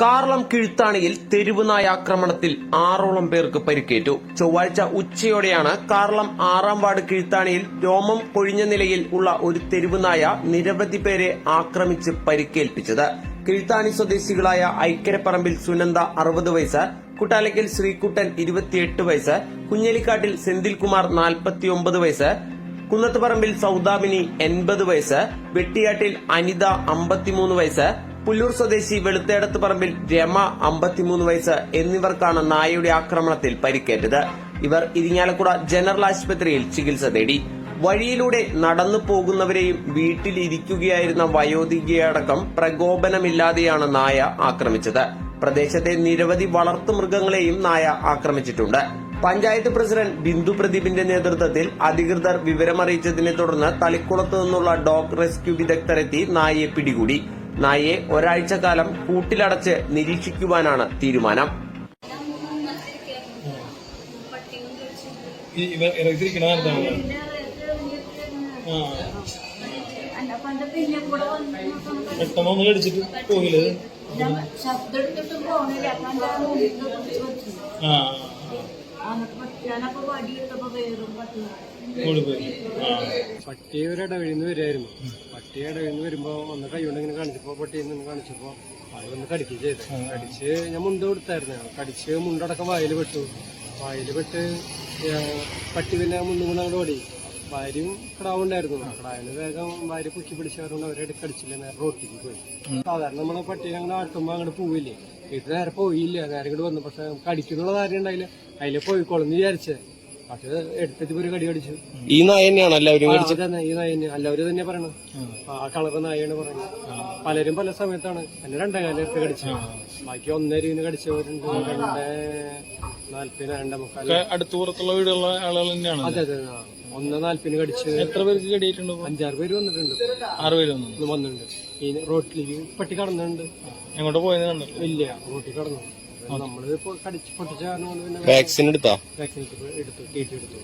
കാർളം കിഴുത്താണിയിൽ തെരുവുനായ ആക്രമണത്തിൽ ആറോളം പേർക്ക് പരിക്കേറ്റു. ചൊവ്വാഴ്ച ഉച്ചയോടെയാണ് കാർളം ആറാം വാർഡ് കിഴുത്താണിയിൽ രോമം കൊഴിഞ്ഞ നിലയിൽ ഉള്ള ഒരു തെരുവുനായ നിരവധി പേരെ ആക്രമിച്ച് പരിക്കേൽപ്പിച്ചത്. കിഴുത്താണി സ്വദേശികളായ ഐക്കരപ്പറമ്പിൽ സുനന്ദ അറുപത് വയസ്സ് കുട്ടാലയ്ക്കൽ ശ്രീകുട്ടൻ ഇരുപത്തിയെട്ട് വയസ്സ് കുഞ്ഞലിക്കാട്ടിൽ സെന്തിൽകുമാർ നാൽപ്പത്തിയൊമ്പത് വയസ്സ് കുന്നത്തുപറമ്പിൽ സൗദാമിനി എൺപത് വയസ്സ് വെട്ടിയാട്ടിൽ അനിത അമ്പത്തിമൂന്ന് വയസ്സ് പുല്ലൂർ സ്വദേശി വെളുത്തേടത്ത് പറമ്പിൽ രമ അമ്പത്തിമൂന്ന് വയസ്സ് എന്നിവർക്കാണ് നായയുടെ ആക്രമണത്തിൽ പരിക്കേറ്റത്. ഇവർ ഇരിങ്ങാലക്കുട ജനറൽ ആശുപത്രിയിൽ ചികിത്സ തേടി. വഴിയിലൂടെ നടന്നു പോകുന്നവരെയും വീട്ടിലിരിക്കുകയായിരുന്ന വയോധികയടക്കം പ്രകോപനമില്ലാതെയാണ് നായ ആക്രമിച്ചത്. പ്രദേശത്തെ നിരവധി വളർത്തുമൃഗങ്ങളെയും നായ ആക്രമിച്ചിട്ടുണ്ട്. പഞ്ചായത്ത് പ്രസിഡന്റ് ബിന്ദു പ്രദീപിന്റെ നേതൃത്വത്തിൽ അധികൃതർ വിവരമറിയിച്ചതിനെ തുടർന്ന് തളിക്കുളത്ത് നിന്നുള്ള ഡോഗ് റെസ്ക്യൂ വിദഗ്ധരെത്തി നായയെ പിടികൂടി. നായയെ ഒരാഴ്ച കാലം കൂട്ടിലടച്ച് നിരീക്ഷിക്കുവാനാണ് തീരുമാനം. കടിച്ചിട്ട് ശബ്ദം എടുത്തിട്ട് പോണില്ല. ആ. എന്നിട്ട് ഞാനപ്പോ വടിയിട്ടപ്പോ വേറും പട്ടി ഓടിപ്പോയി ആ. പട്ടി ഒരു ഇടവഴിന്ന് വരുമായിരുന്നു പട്ടി ഇടവഴിന്ന് വരുമ്പോ ഒന്ന് കൈകൊണ്ട് ഇങ്ങനെ കാണിച്ചപ്പോ പട്ടി നിന്ന് കാണിച്ചപ്പോ അത് വന്ന് കടിക്കുക ചെയ്ത്. കടിച്ച് ഞാൻ മുണ്ട് കൊടുത്തായിരുന്നു. കടിച്ച് മുണ്ടടക്കം വായിൽ പെട്ടു. വായിൽ പെട്ട് പട്ടി പിന്നെ മുണ്ടും കൊണ്ട് അങ്ങോട്ട് ഓടി. ഭാര്യയും കിടാവുണ്ടായിരുന്നു കിടാവിന് വേഗം ഭാര്യ പൊക്കി പിടിച്ചവരുണ്ട്. അവരെ കടിച്ചില്ല? നേരെ റോട്ടിക്ക് പോയി. സാധാരണ നമ്മളെ പട്ടിയെ അങ്ങനെ ആട്ടുമ്പോൾ അങ്ങോട്ട് പോവില്ലേ? വീട്ടിൽ നേരെ പോയില്ല. നേരെ ഇങ്ങോട്ട് വന്നു. പക്ഷെ കടിക്കുന്നുള്ള കാര്യം ഉണ്ടായില്ല. അതിലെ പോയിക്കോളും എന്ന് വിചാരിച്ചത് പക്ഷെ എടുത്തിട്ട് ഒരു കടി കടിച്ചു. ഈ നായ തന്നെയാണ് എല്ലാവരും ഈ നായന് എല്ലാവരും തന്നെ പറയണം ആ. കളറ് നായാണ് പറയുന്നത്. പലരും പല സമയത്താണ് എന്നെ രണ്ടേ കാലത്ത് കടിച്ചു ബാക്കി ഒന്നരവിന് കടിച്ചവരുണ്ട്. രണ്ടേ നാല്പതിന് രണ്ടേ മുക്കാൽ ഒക്കെ അടുത്ത് പുറത്തുള്ള വീടുള്ള ആളുകൾ തന്നെയാണ് അതെ അതെ. ഒന്ന് നാല്പതിന് കടിച്ച് എത്ര പേർക്ക് കടിയിട്ടുണ്ട് അഞ്ചാറ് പേര് വന്നിട്ടുണ്ട്. ആറ് പേര് വന്നു ഇന്ന് വന്നിട്ടുണ്ട്. ഈ റോട്ടിലേക്ക് പട്ടി കടന്നുണ്ട്. എങ്ങോട്ട് പോയത് കണ്ടു ഇല്ല റോട്ടിൽ കടന്നു. നമ്മൾ ഇപ്പൊ കടിച്ച് പൊട്ടിച്ച കാരണം വാക്സിൻ എടുത്താ? വാക്സിൻ എടുത്തു എടുത്തു തീറ്റി എടുത്തു